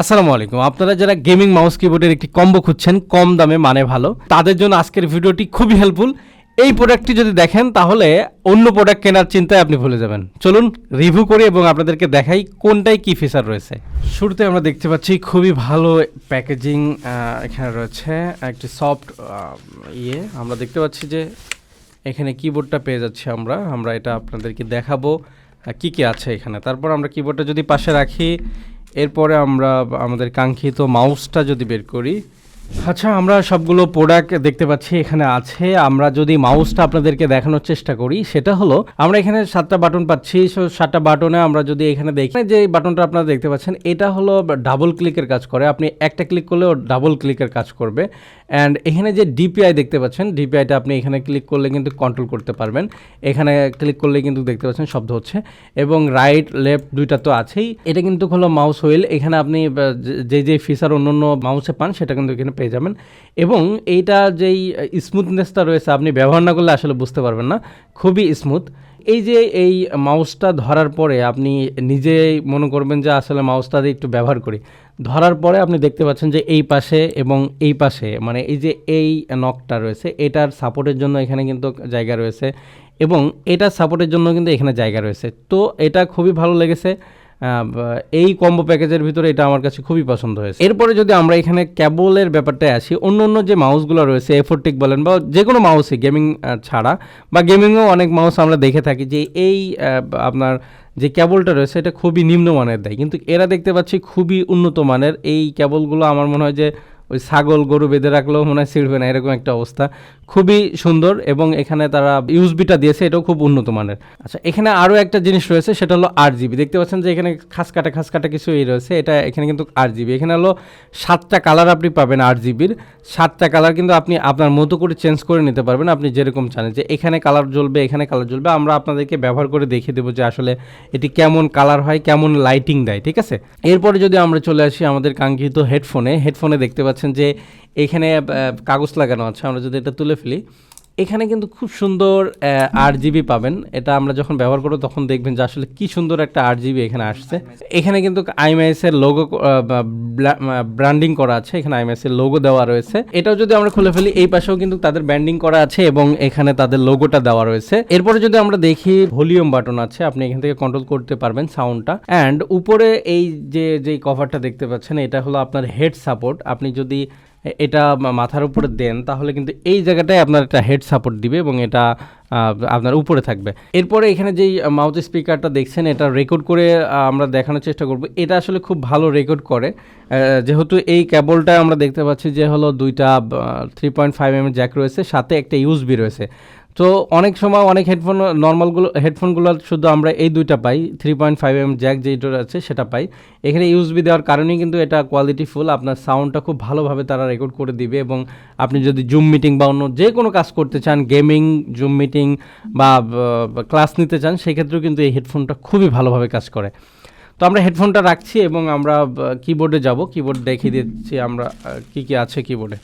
আসসালামু আলাইকুম। আপনারা যারা গেমিং মাউস কিবোর্ডের একটি কম্বো খুঁজছেন, কম দামে মানে ভালো, তাদের জন্য আজকের ভিডিওটি খুবই হেল্পফুল এই প্রোডাক্টটি যদি দেখেন, তাহলে অন্য প্রোডাক্ট কেনার চিন্তায় আপনি ভুলে যাবেন। চলুন রিভিউ করি এবং আপনাদেরকে দেখাই কোনটায় কি ফিচার রয়েছে। শুরুতে আমরা দেখতে পাচ্ছি খুবই ভালো প্যাকেজিং এখানে রয়েছে একটি সফট ইয়ে। আমরা দেখতে পাচ্ছি যে এখানে কিবোর্ডটা পেয়ে যাচ্ছি আমরা। আমরা এটা আপনাদেরকে দেখাবো কি কি আছে এখানে। তারপর আমরা কিবোর্ডটা যদি পাশে রাখি এরপরে আমরা আমাদের কাঙ্ক্ষিত মাউসটা যদি বের করি আচ্ছা আমরা সবগুলো প্রোডাক্ট দেখতে পাচ্ছি, এখানে আছে। আমরা যদি মাউসটা আপনাদেরকে দেখানোর চেষ্টা করি, সেটা হলো, আমরা এখানে সাতটা বাটন পাচ্ছি সাতটা বাটনে আমরা যদি এখানে দেখি যে বাটনটা আপনারা দেখতে পাচ্ছেন, এটা হলো ডাবল ক্লিকের কাজ করে। আপনি একটা ক্লিক করলেও ডাবল ক্লিকের কাজ করবে। অ্যান্ড এখানে যে ডিপিআই দেখতে পাচ্ছেন ডিপিআইটা আপনি এখানে ক্লিক করলে কিন্তু কন্ট্রোল করতে পারবেন। এখানে ক্লিক করলে কিন্তু দেখতে পাচ্ছেন শব্দ হচ্ছে। এবং রাইট লেফট দুইটা তো আছেই। এটা কিন্তু হলো মাউস হুইল এখানে আপনি যে যে ফিচার অন্য অন্য মাউসে পান, সেটা কিন্তু এখানে পেয়ে যাবেন। এবং এইটা যেই স্মুথনেসটা রয়েছে আপনি ব্যবহার না করলে আসলে বুঝতে পারবেন না। খুবই স্মুথ এই যে এই মাউসটা ধরার পরে আপনি নিজেই মনে করবেন যে আসলে মাউসটা দিয়ে একটু ব্যবহার করি। ধরার পরে আপনি দেখতে পাচ্ছেন যে এই পাশে এবং এই পাশে মানে এই যে এই নকটা রয়েছে, এটার সাপোর্টের জন্য এখানে কিন্তু জায়গা রয়েছে এবং এটার সাপোর্টের জন্য কিন্তু এখানে জায়গা রয়েছে। তো এটা খুবই ভালো লেগেছে। এই কম্বো প্যাকেজের ভিতরে এটা আমার কাছে খুবই পছন্দ হয়েছে। এরপরে যদি আমরা এখানে ক্যাবলের ব্যাপারটায় আসি, অন্য অন্য যে মাউসগুলো রয়েছে এফোর্টিক বলেন বা যে কোনো মাউসই গেমিং ছাড়া বা গেমিংও অনেক মাউস আমরা দেখে থাকি যে এই আপনার যে ক্যাবলটা রয়েছে, এটা খুবই নিম্নমানের দেয়। কিন্তু এরা দেখতে পাচ্ছি খুবই উন্নত মানের। এই ক্যাবলগুলো আমার মনে হয় যে ওই ছাগল গরু বেঁধে রাখলেও মনে হয় ছিঁড়বে না, এরকম একটা অবস্থা। খুবই সুন্দর এবং এখানে তারা ইউজবিটা দিয়েছে, এটাও খুব উন্নত মানের। আচ্ছা এখানে আরও একটা জিনিস রয়েছে, সেটা হলো আট জিবি দেখতে পাচ্ছেন যে এখানে খাস কাটা খাস কাটা কিছু এই রয়েছে, এটা এখানে কিন্তু আট জিবি এখানে হলো সাতটা কালার আপনি পাবেন আট জিবির সাতটা কালার কিন্তু আপনি আপনার মতো করে চেঞ্জ করে নিতে পারবেন, আপনি যেরকম চান। যে এখানে কালার জ্বলবে, এখানে কালার জ্বলবে, আমরা আপনাদেরকে ব্যবহার করে দেখিয়ে দেবো যে আসলে এটি কেমন কালার হয়, কেমন লাইটিং দেয়, ঠিক আছে? এরপরে যদি আমরা চলে আসি আমাদের কাঙ্ক্ষিত হেডফোনে হেডফোনে দেখতে পাচ্ছেন যে এখানে কাগজ লাগানো আছে আমরা যদি এটা তুলে ফেলি এখানে কিন্তু খুব সুন্দর আট জিবি পাবেন। এটা আমরা যখন ব্যবহার করব তখন দেখবেন যে আসলে কি সুন্দর একটা আট জিবি এখানে আসছে। এখানে কিন্তু আইএমআইএস এর লোগো ব্র্যান্ডিং করা আছে। এখানে আইএমআইএস এর লোগো দেওয়া রয়েছে। এটাও যদি আমরা খুলে ফেলি, এই পাশেও কিন্তু তাদের ব্র্যান্ডিং করা আছে এবং এখানে তাদের লোগোটা দেওয়া রয়েছে। এরপরে যদি আমরা দেখি, ভলিউম বাটন আছে। আপনি এখান থেকে কন্ট্রোল করতে পারবেন সাউন্ডটা অ্যান্ড উপরে এই যে যে কভারটা দেখতে পাচ্ছেন, এটা হলো আপনার হেড সাপোর্ট আপনি যদি এটা মাথার উপরে দেন, তাহলে কিন্তু এই জায়গাটায় আপনার একটা হেড সাপোর্ট দিবে এবং এটা আপনার উপরে থাকবে। এরপরে এখানে যেই মাউথ স্পিকারটা দেখছেন, এটা রেকর্ড করে আমরা দেখানোর চেষ্টা করব। এটা আসলে খুব ভালো রেকর্ড করে। যেহেতু এই কেবলটা আমরা দেখতে পাচ্ছি যে হলো দুইটা three point five M jack রয়েছে, সাথে একটা ইউজবি রয়েছে। তো অনেক সময় অনেক হেডফোন নর্মালগুলো হেডফোনগুলো শুধু আমরা এই দুইটা পাই three point five M jack যেটা আছে সেটা পাই। এখানে ইউজবি দেওয়ার কারণেই কিন্তু এটা কোয়ালিটি ফুল আপনার সাউন্ডটা খুব ভালোভাবে তারা রেকর্ড করে দিবে এবং আপনি যদি জুম মিটিং বা অন্য যে কোনো কাজ করতে চান গেমিং জুম মিটিং বা ক্লাস নিতে চান, সেক্ষেত্রেও কিন্তু এই হেডফোনটা খুবই ভালোভাবে কাজ করে। তো আমরা হেডফোনটা রাখছি এবং আমরা কিবোর্ডে যাব। কিবোর্ড দেখিয়ে দিচ্ছি আমরা কি কি আছে কিবোর্ডে